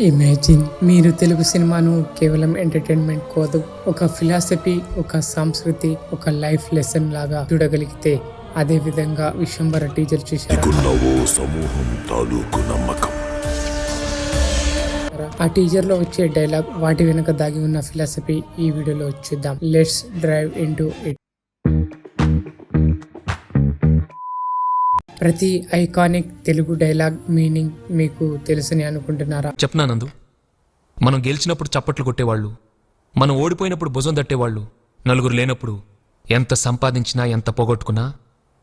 Imagine మీరు తెలుగు సినిమాను కేవలం ఎంటర్టైన్మెంట్ కోదు ఒక ఫిలాసఫీ ఒక సంస్కృతి ఒక లైఫ్ లెసన్ లాగా చూడగలిగితే అదే విధంగా విశ్వంబర టీచర్ చూశారా? నీకున్న ఓ సమూహం తాలూకు నమ్మకం. ఆ టీజర్లో వచ్చే డైలాగ్ వాటి వెనుక దాగి ఉన్న ఫిలాసఫీ ఈ వీడియోలో చూద్దాం. లెట్స్ డ్రైవ్ ఇంటూ ఇట్ ప్రతి ఐకానిక్ తెలుగు డైలాగ్ మీనింగ్ మీకు తెలుసని అనుకుంటున్నారా? చెప్పనా నందు? మనం గెలిచినప్పుడు చప్పట్లు కొట్టేవాళ్ళు మనం ఓడిపోయినప్పుడు భుజం తట్టేవాళ్ళు నలుగురు లేనప్పుడు ఎంత సంపాదించినా ఎంత పోగొట్టుకున్నా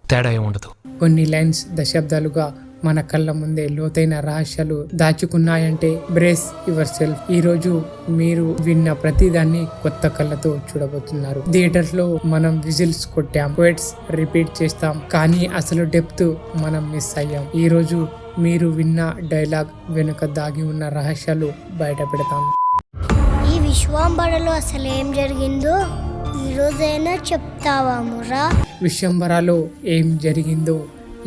తేడా ఏం ఉండదు కొన్ని లైన్స్ దశాబ్దాలుగా మన కళ్ళ ముందే లోతైన రహస్యాలు దాచుకున్నాయంటే బ్రేస్ యువర్ సెల్ఫ్. ఈ రోజు మీరు విన్న ప్రతిదాన్ని కొత్త కళ్ళతో చూడబోతున్నారు. థియేటర్స్లో మనం విజిల్స్ కొట్టాం క్వెట్స్ రిపీట్ చేస్తాం కానీ అసలు డెప్త్ మనం మిస్ అయ్యాం. ఈ రోజు మీరు విన్న డైలాగ్ వెనుక దాగి ఉన్న రహస్యాలు బయట పెడతాం. ఈ విశ్వాంబరలో అసలు ఏం జరిగిందో ఈ రోజైనా చెప్తావా విశ్వంబరాలో ఏం జరిగిందో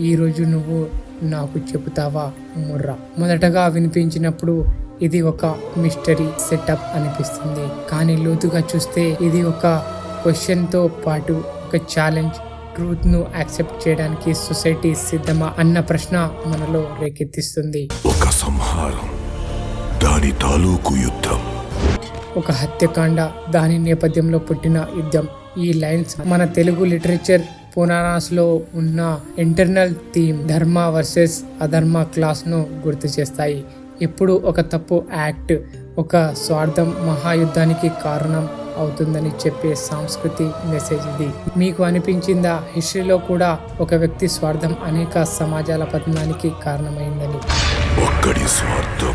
ఈ రోజు నువ్వు నాకు చెబుతావా ముర్రా? మొదటగా వినిపించినప్పుడు ఇది ఒక మిస్టరీ సెటప్ అనిపిస్తుంది. కానీ లోతుగా చూస్తే ఇది ఒక క్వశ్చన్తో పాటు ఒక ఛాలెంజ్ ట్రూత్ను యాక్సెప్ట్ చేయడానికి సొసైటీ సిద్ధమా అన్న ప్రశ్న మనలో రేకెత్తిస్తుంది. ఒక సంహారం దాని తాలూకు యుద్ధం. ఒక హత్యకాండ దాని నేపథ్యంలో పుట్టిన యుద్ధం. ఈ లైన్స్ మన తెలుగు లిటరేచర్ పురాణాస్ ఉన్న ఇంటర్నల్ థీమ్ ధర్మ వర్సెస్ అధర్మ క్లాస్ను గుర్తు చేస్తాయి. ఎప్పుడు ఒక తప్పు యాక్ట్ ఒక స్వార్థం మహాయుద్ధానికి కారణం అవుతుందని చెప్పే సాంస్కృతి మెసేజ్ ఇది. మీకు అనిపించిందా? హిస్టరీలో కూడా ఒక వ్యక్తి స్వార్థం అనేక సమాజాల పతనానికి కారణమైందని. ఒక్కడి స్వార్థం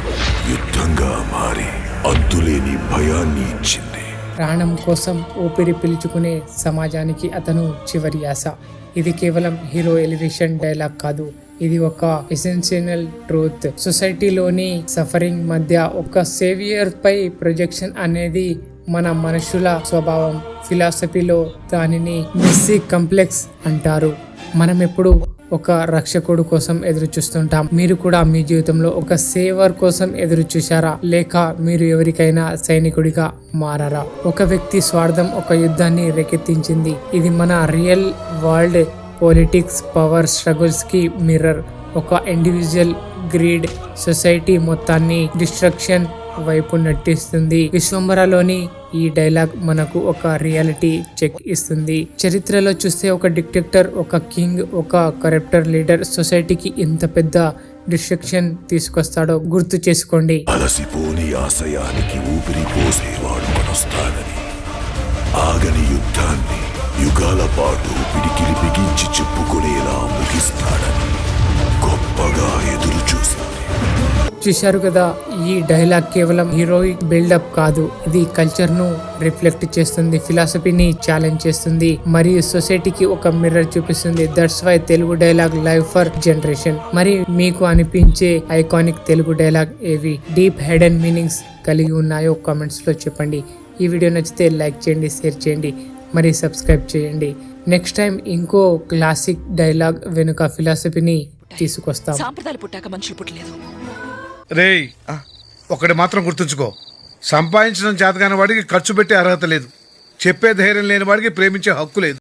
యుద్ధంగా మారి అంతులేని భయాన్ని ఇచ్చింది. ప్రాణం కోసం ఊపిరి పీల్చుకునే సమాజానికి అతను చివరి ఆశ ఇది కేవలం హీరో ఎలివేషన్ డైలాగ్ కాదు. ఇది ఒక ఎసెన్షియల్ ట్రూత్. సొసైటీలోని సఫరింగ్ మధ్య ఒక సేవియర్ పై ప్రొజెక్షన్ అనేది మన మనుషుల స్వభావం. ఫిలాసఫీలో దానిని మెస్సీ కంప్లెక్స్ అంటారు. మనం ఎప్పుడు ఒక రక్షకుడు కోసం ఎదురు చూస్తుంటాం మీరు కూడా మీ జీవితంలో ఒక సేవర్ కోసం ఎదురు చూశారా లేక మీరు ఎవరికైనా సైనికుడిగా మారారా? ఒక వ్యక్తి స్వార్థం ఒక యుద్ధాన్ని రేకెత్తించింది. ఇది మన రియల్ వరల్డ్ పొలిటిక్స్ పవర్ స్ట్రగుల్స్కి మిర్రర్. ఒక ఇండివిజువల్ గ్రీడ్ సొసైటీ మొత్తాన్ని డిస్ట్రక్షన్ వైపు నటిస్తుంది. విశ్వంబరలోని ఈ డైలాగ్ మనకు ఒక రియాలిటీ చెక్ ఇస్తుంది. చరిత్రలో చూస్తే ఒక డిక్టెక్టర్ ఒక కింగ్ ఒక కరప్టర్ లీడర్ సొసైటీకి ఎంత పెద్ద డిస్ట్రక్షన్ తీసుకొస్తాడో గుర్తు చేసుకోండి. అలసిపోని ఆశయానికి ఊపిరి పోసేవాడు కొనొస్తాడని ఆగని యుద్ధాన్ని యుగాల పాటు పిడికిలి చూశారు కదా ఈ డైలాగ్ కేవలం హీరోయిక్ బిల్డప్ కాదు ఇది కల్చర్ను రిఫ్లెక్ట్ చేస్తుంది ఫిలాసఫీని ఛాలెంజ్ చేస్తుంది మరియు సొసైటీకి ఒక మిర్రర్ చూపిస్తుంది. That's why Telugu dialogue live for generation మరి మీకు అనిపించే ఐకానిక్ తెలుగు డైలాగ్ ఏవి? డీప్ హెడ్ అండ్ మీనింగ్స్ కలిగి ఉన్నాయో కామెంట్స్లో చెప్పండి. ఈ వీడియో నచ్చితే లైక్ చేయండి షేర్ చేయండి మరి సబ్స్క్రైబ్ చేయండి. నెక్స్ట్ టైం ఇంకో క్లాసిక్ డైలాగ్ వెనుక ఫిలాసఫీని తీసుకొస్తాం. సాంప్రదాయాలు పుట్టాక మనుషులు పుట్టలేదు. రేయ్ ఒకటి మాత్రం గుర్తుంచుకో. సంపాదించడం చేతగాని వాడికి ఖర్చు పెట్టే అర్హత లేదు. చెప్పే ధైర్యం లేని వాడికి ప్రేమించే హక్కు లేదు.